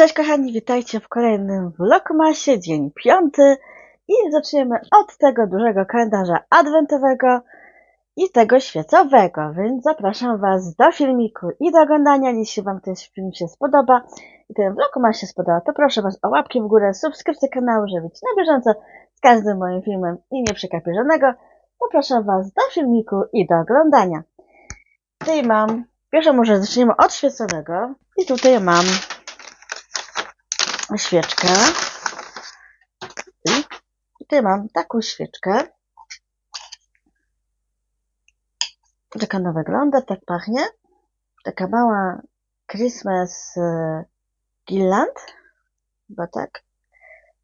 Cześć kochani, witajcie w kolejnym vlogmasie, dzień piąty i zaczniemy od tego dużego kalendarza adwentowego i tego świecowego, więc zapraszam Was do filmiku i do oglądania, jeśli Wam ten film się spodoba i ten vlogmas się spodoba, to proszę Was o łapki w górę, subskrypcję kanału, żeby być na bieżąco z każdym moim filmem i nie przegapić żadnego. Zapraszam Was do filmiku i do oglądania. Tutaj mam, pierwsze może zaczniemy od świecowego i tutaj mam świeczkę. I tutaj mam taką świeczkę. Tak ona wygląda, tak pachnie. Taka mała Christmas e, Gilland. Chyba tak.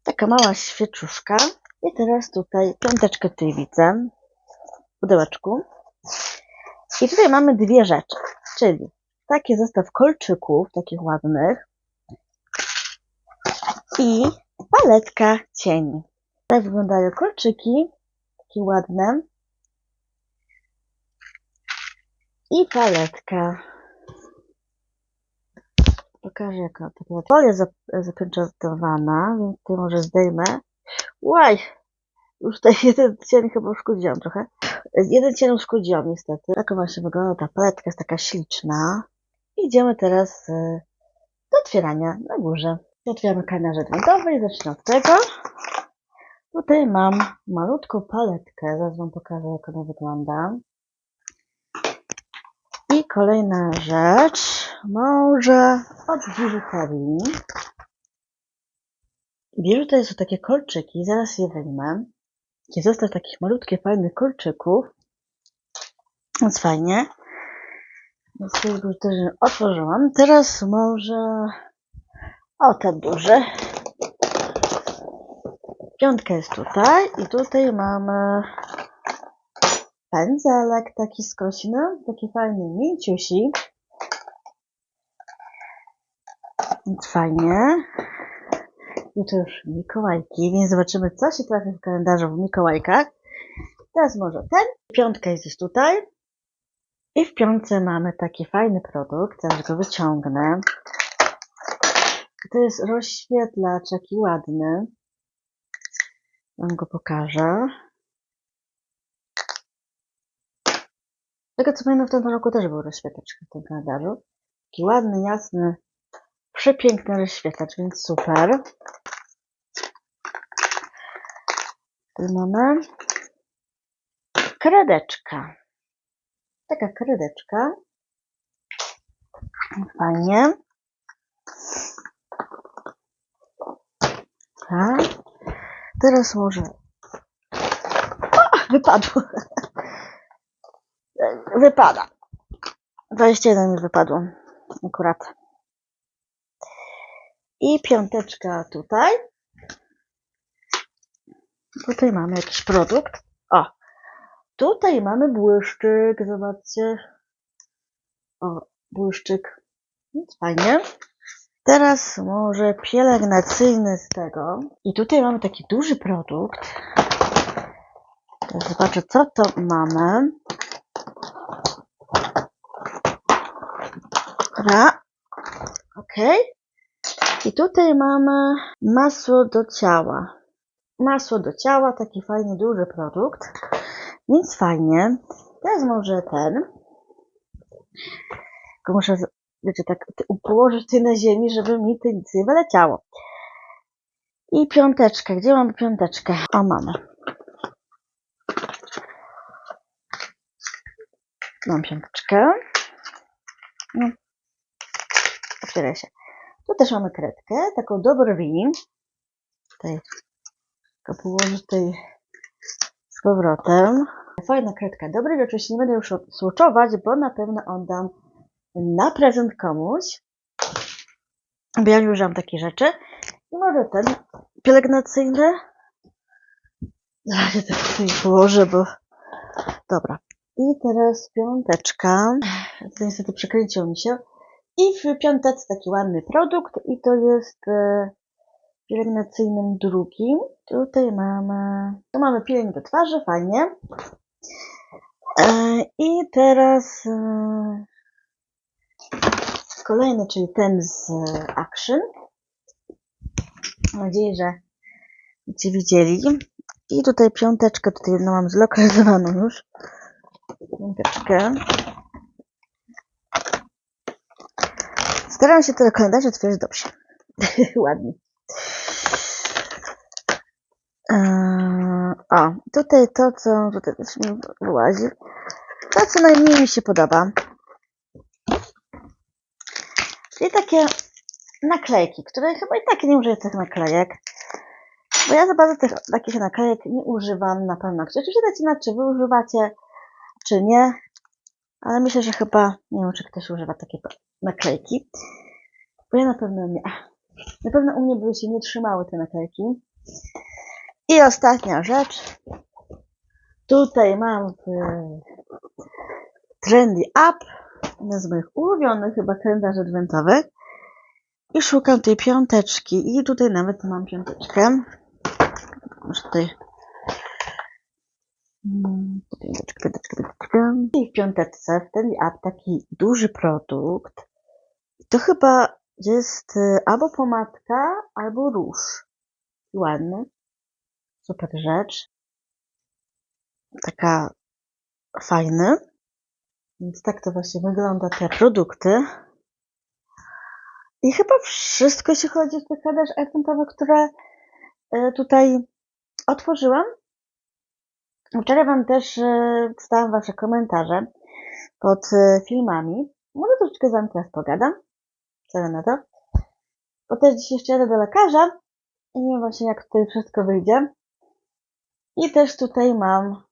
Taka mała świeczuszka. I teraz tutaj piąteczkę tutaj widzę. W pudełeczku. I tutaj mamy dwie rzeczy. Czyli taki zestaw kolczyków, takich ładnych i paletka cieni. Tak wyglądają kolczyki, takie ładne. I paletka. Pokażę jaka to była. Folia zap- zapieczętowana, więc tutaj może zdejmę. Łaj! Już tutaj jeden cień chyba uszkodziłam trochę. Jeden cień uszkodziłam niestety. Tak właśnie wygląda ta paletka, jest taka śliczna. Idziemy teraz y, do otwierania na górze. Otwieramy kalendarz adwentowy i zacznę od tego. Tutaj mam malutką paletkę, zaraz wam pokażę jak ona wygląda. I kolejna rzecz, może od biżuterii. Biżuterii są takie kolczyki, zaraz je wyjmę. Taki zestaw takich malutkich, fajnych kolczyków. Więc fajnie. Więc tutaj biżuterię otworzyłam. Teraz może o, ten duży. Piątka jest tutaj i tutaj mamy pędzelek taki skośny, taki fajny, mięciusi. Fajnie. I to już Mikołajki, więc zobaczymy, co się trafi w kalendarzu w Mikołajkach. Teraz może ten. Piątka jest gdzieś tutaj. I w piątce mamy taki fajny produkt. Zaraz go wyciągnę. To jest rozświetlacz, taki ładny. Wam go pokażę. Tego co pamiętam w tym roku też był rozświetlacz w tym kalendarzu. Taki ładny, jasny, przepiękny rozświetlacz, więc super. Tu mamy kredeczka. Taka kredeczka. Fajnie. Tak. Teraz może. O, wypadło. Wypada. 21 mi wypadło. Akurat. I piąteczka tutaj. Tutaj mamy jakiś produkt. O! Tutaj mamy błyszczyk. Zobaczcie. O, błyszczyk. Fajnie. Teraz może pielęgnacyjny z tego. I tutaj mamy taki duży produkt. Zobaczę, co to mamy. Dobra. Ok. I tutaj mamy masło do ciała. Masło do ciała, taki fajny, duży produkt. Więc fajnie. Teraz może ten. Tylko muszę wiecie, tak położyć tutaj na ziemi, żeby mi to nic nie wyleciało. I piąteczkę. Gdzie mamy piąteczkę? O, mamy. Mam piąteczkę. No. Otwieraj się. Tu też mamy kredkę, taką do brwi. Tutaj tylko położę tutaj z powrotem. Fajna kredka. Dobry wieczór, nie będę już słuczować, bo na pewno oddam na prezent komuś. Bo ja nie używam takich rzeczy. I może ten pielęgnacyjny. Ja to tutaj położę, bo... Dobra. I teraz piąteczka. To niestety przekręcił mi się. I w piąteczce taki ładny produkt. I to jest e, pielęgnacyjnym drugim. Tutaj mamy... Tu mamy pielęg do twarzy, fajnie. E, I teraz... E, Kolejny, czyli ten z Action. Mam nadzieję, że Cię widzieli. I tutaj piąteczkę, tutaj jedną mam zlokalizowaną już. Piąteczkę. Staram się te kalendarze otwierać dobrze. Ładnie. Eee, o, tutaj to, co tutaj wyłazi. To, co najmniej mi się podoba. Czyli takie naklejki, które chyba i tak nie użyję tych naklejek. Bo ja za bardzo tych, takich naklejek nie używam na paznokcie. Oczywiście dajcie znać, czy wy używacie, czy nie. Ale myślę, że chyba nie wiem, czy ktoś używa takiej naklejki. Bo ja na pewno nie. Na pewno u mnie by się nie trzymały te naklejki. I ostatnia rzecz. Tutaj mam w Trendy Up, jeden z moich ulubionych chyba kalendarzy adwentowych. I szukam tej piąteczki. I tutaj nawet mam piąteczkę. Może tutaj. Mm, Piąteczka, piąteczka, piąteczka. I w piąteczce w Trendy Up taki duży produkt. To chyba jest y, albo pomadka, albo róż. Ładny. Super rzecz. Taka fajny. Więc tak to właśnie wygląda te produkty. I chyba wszystko, jeśli chodzi o te kalendarz adwentowe, które y, tutaj otworzyłam. Wczoraj Wam też czytałam Wasze komentarze pod y, filmami. Może troszeczkę z Wami teraz pogadam. Co na to? Bo też dzisiaj jeszcze jadę do lekarza i nie wiem właśnie jak tutaj wszystko wyjdzie. I też tutaj mam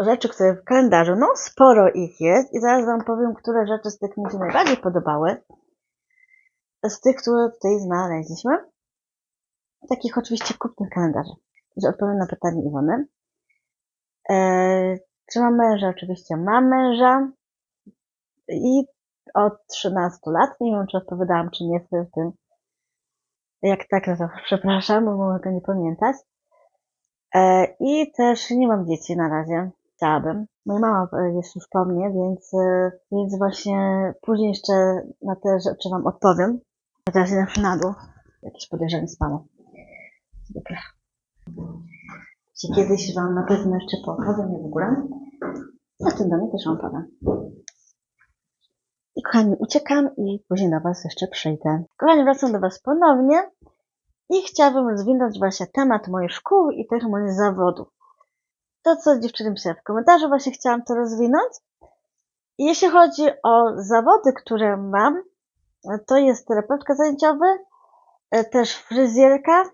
rzeczy, które w kalendarzu, no sporo ich jest i zaraz Wam powiem, które rzeczy z tych mi się najbardziej podobały. Z tych, które tutaj znaleźliśmy. Takich oczywiście kupnych kalendarzy. Że odpowiem na pytanie Iwony. Eee, czy mam męża? Oczywiście mam męża. I od 13 lat. Nie wiem, czy odpowiadałam, czy nie w tym. Jak tak, no to przepraszam, bo mogę nie pamiętać. E, I też nie mam dzieci na razie. Chciałabym. Moja mama e, jest już po mnie, więc, e, więc właśnie później jeszcze na te rzeczy Wam odpowiem. A teraz idę na dół. Jakieś podejrzenie spamu. Dobra. Czy kiedyś Wam na pewno jeszcze powiem w ogóle. A tym domu też Wam powiem. I kochani, uciekam i później do Was jeszcze przyjdę. Kochani, wracam do Was ponownie i chciałabym rozwinąć właśnie temat mojej szkoły i też moich zawodów. To, co dziewczyny pisały w komentarzu, właśnie chciałam to rozwinąć. Jeśli chodzi o zawody, które mam, to jest terapeutka zajęciowy, e, też fryzjerka,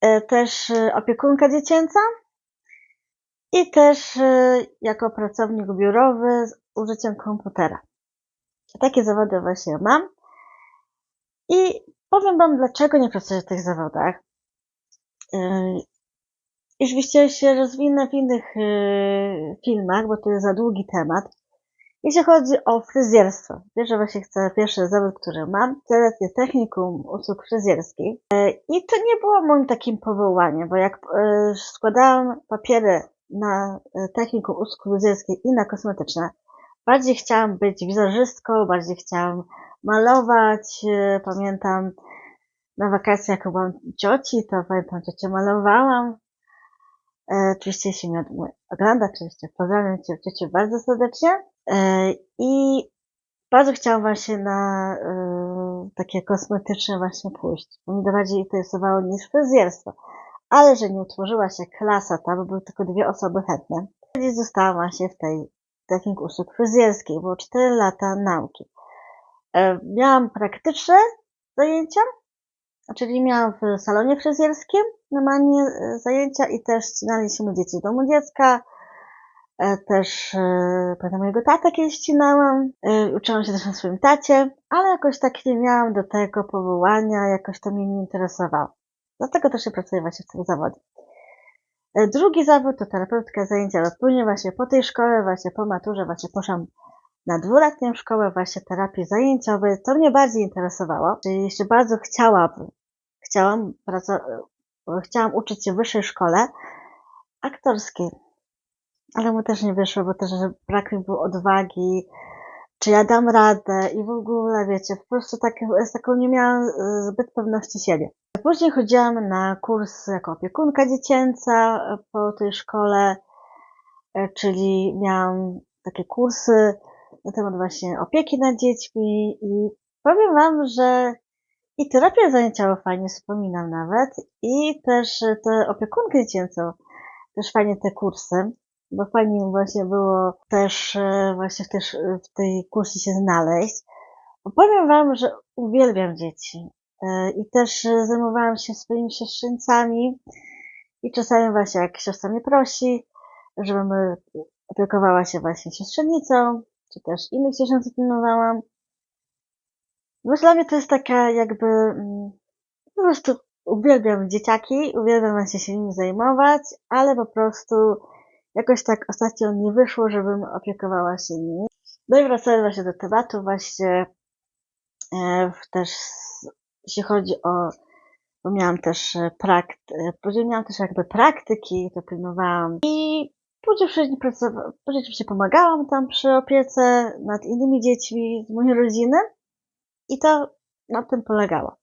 e, też e, opiekunka dziecięca i też jako pracownik biurowy z użyciem komputera. Takie zawody właśnie mam. I powiem Wam, dlaczego nie pracuję w tych zawodach. Oczywiście się rozwinę w innych filmach, bo to jest za długi temat. Jeśli chodzi o fryzjerstwo, wiesz, że właśnie chcę pierwszy zawód, który mam, to jest technikum usług fryzjerskich. I to nie było moim takim powołaniem, bo jak składałam papiery na technikum usług fryzjerskich i na kosmetyczne, bardziej chciałam być wizerzystką, bardziej chciałam malować. Pamiętam na wakacjach, jak byłam cioci, to pamiętam ciocię malowałam. E, oczywiście jeśli mnie ogląda, oczywiście pozdrawiam Cię Ciociu bardzo serdecznie. E, I bardzo chciałam właśnie na e, takie kosmetyczne właśnie pójść, bo mi to bardziej interesowało niż fryzjerstwo. Ale że nie utworzyła się klasa ta, bo były tylko dwie osoby chętne. I zostałam właśnie w tej technik usług fryzjerskich. Było 4 lata nauki. E, miałam praktyczne zajęcia, czyli miałam w salonie fryzjerskim normalnie e, zajęcia i też ścinaliśmy dzieci w domu dziecka. E, też pamiętam mojego tata kiedyś ścinałam. Uczyłam się też na swoim tacie, ale jakoś tak nie miałam do tego powołania, jakoś to mnie nie interesowało. Dlatego też się pracuję właśnie w tym zawodzie. Drugi zawód to terapeutka zajęciowa. Później właśnie po tej szkole, właśnie po maturze, właśnie poszłam na dwuletnią szkołę właśnie terapii zajęciowej. To mnie bardziej interesowało. Czyli jeszcze bardzo chciałabym, chciałam, chciałam uczyć się w wyższej szkole aktorskiej. Ale mu też nie wyszło, bo też brak mi było odwagi czy ja dam radę i w ogóle, wiecie, po prostu tak, z taką nie miałam e, zbyt pewności siebie. Później chodziłam na kurs jako opiekunka dziecięca e, po tej szkole, e, czyli miałam takie kursy na temat właśnie opieki nad dziećmi i powiem Wam, że i terapię zajęciową fajnie wspominam nawet i też e, tę opiekunkę dziecięcą, też fajnie te kursy, bo fajnie właśnie było też e, właśnie też e, w tej kursie się znaleźć. Bo powiem Wam, że uwielbiam dzieci i też zajmowałam się swoimi siostrzeńcami i czasami właśnie jak siostra mnie prosi, żebym opiekowała się właśnie siostrzenicą, czy też innych siostrzeńców pilnowałam. Bo dla mnie to jest taka jakby mm, po prostu uwielbiam dzieciaki, uwielbiam właśnie się nimi zajmować, ale po prostu jakoś tak ostatnio nie wyszło, żebym opiekowała się nimi. No i wracając właśnie do tematu, właśnie e, też jeśli chodzi o, bo miałam też e, e, później miałam też jakby praktyki, to pilnowałam i później wcześniej pracowałam, później oczywiście pomagałam tam przy opiece nad innymi dziećmi z mojej rodziny i to na tym polegało.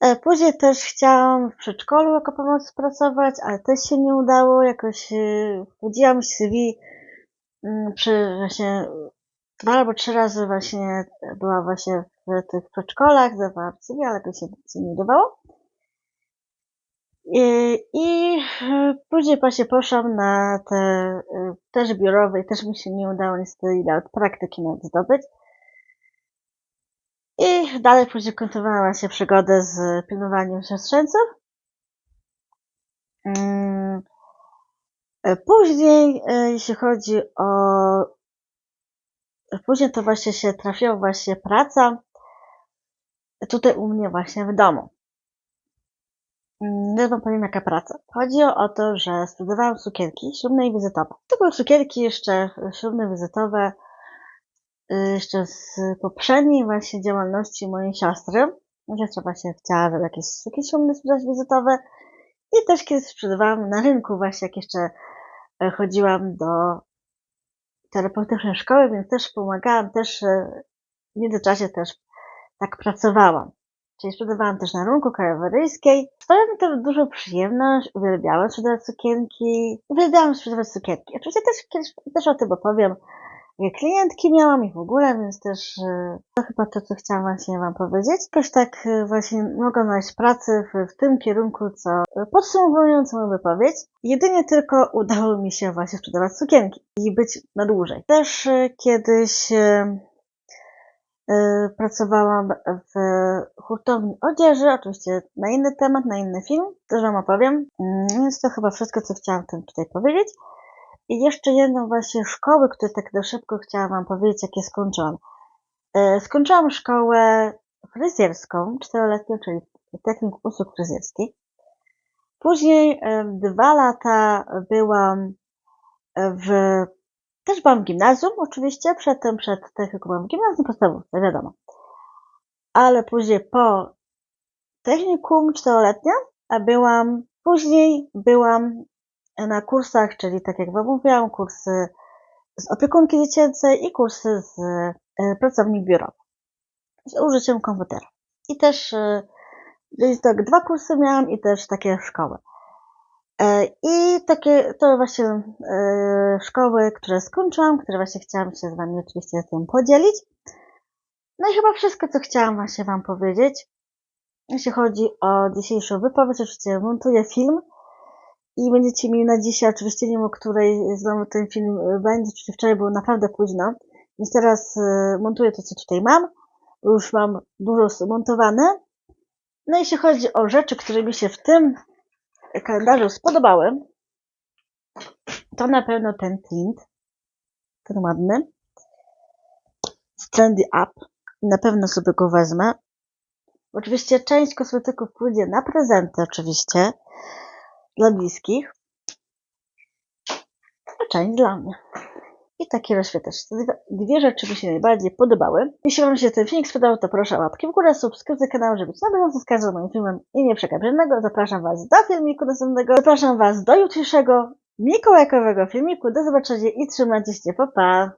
E, Później też chciałam w przedszkolu jako pomoc pracować, ale też się nie udało. Jakoś e, wchodziłam w CV mm, przy właśnie dwa albo trzy razy właśnie była właśnie w tych przedszkolach, zdawałam CV, ale to się, nie udawało. I, i e, później właśnie poszłam na te e, też biurowe i też mi się nie udało niestety praktyki nawet zdobyć. I dalej później kontynuowała się przygodę z pilnowaniem siostrzeńców. Mm, e, Później, e, jeśli chodzi o. Później to właśnie się trafiła właśnie praca tutaj u mnie właśnie w domu. Mm, Ja wam powiem jaka praca. Chodzi o to, że sprzedawałam sukienki ślubne i wizytowe. To były sukienki jeszcze ślubne, wizytowe, jeszcze z poprzedniej właśnie działalności mojej siostry. Siostra właśnie chciała, żeby jakieś sukienki ślubne sprzedać wizytowe. I też kiedyś sprzedawałam na rynku właśnie, jak jeszcze e, chodziłam do terapeutycznej szkoły, więc też pomagałam, też e, w międzyczasie też tak pracowałam. Czyli sprzedawałam też na rynku krajoworyjskiej. Sprawia mi to dużą przyjemność, uwielbiałam sprzedawać sukienki, uwielbiałam sprzedawać sukienki. Oczywiście też kiedyś też o tym opowiem, klientki miałam i w ogóle, więc też e, to chyba to, co chciałam właśnie Wam powiedzieć. Jakoś tak e, właśnie mogłam znaleźć pracę w, w tym kierunku, co e, podsumowując moją wypowiedź, jedynie tylko udało mi się właśnie sprzedawać sukienki i być na dłużej. Też kiedyś pracowałam w hurtowni odzieży, oczywiście na inny temat, na inny film, też Wam opowiem. Mm, Więc to chyba wszystko, co chciałam tym tutaj powiedzieć. I jeszcze jedną właśnie szkołę, którą tak na szybko chciałam Wam powiedzieć, jakie skończyłam. E, Skończyłam szkołę fryzjerską, czteroletnią, czyli technik usług fryzjerskich. Później e, dwa lata byłam w, też byłam w gimnazjum oczywiście, przedtem przed techniką byłam w gimnazjum podstawówce, wiadomo. Ale później po technikum czteroletnia, a byłam, później byłam na kursach, czyli tak jak Wam mówiłam, kursy z opiekunki dziecięcej i kursy z e, pracowni biurowych z użyciem komputera. I też e, więc tak, dwa kursy miałam i też takie szkoły. E, I takie to właśnie e, szkoły, które skończyłam, które właśnie chciałam się z Wami oczywiście z tym podzielić. No i chyba wszystko, co chciałam właśnie Wam powiedzieć. Jeśli chodzi o dzisiejszą wypowiedź, oczywiście montuję film i będziecie mieli na dzisiaj, oczywiście nie wiem o której znowu ten film e, będzie, oczywiście wczoraj było naprawdę późno, więc teraz e, montuję to, co tutaj mam, bo już mam dużo zmontowane. No jeśli chodzi o rzeczy, które mi się w tym kalendarzu spodobały, to na pewno ten tint, ten ładny, z Trendy Up. Na pewno sobie go wezmę. Oczywiście część kosmetyków pójdzie na prezenty, oczywiście, dla bliskich, a część dla mnie. I taki rozświetlacz. Te dwie- rzeczy mi się najbardziej podobały. Jeśli Wam się ten filmik spodobał, to proszę o łapki w górę, subskrypcję kanału, żeby być na bieżąco z każdym moim filmem i nie przegapić żadnego. Zapraszam Was do filmiku następnego. Zapraszam Was do jutrzejszego mikołajkowego filmiku. Do zobaczenia i trzymajcie się. Pa, pa!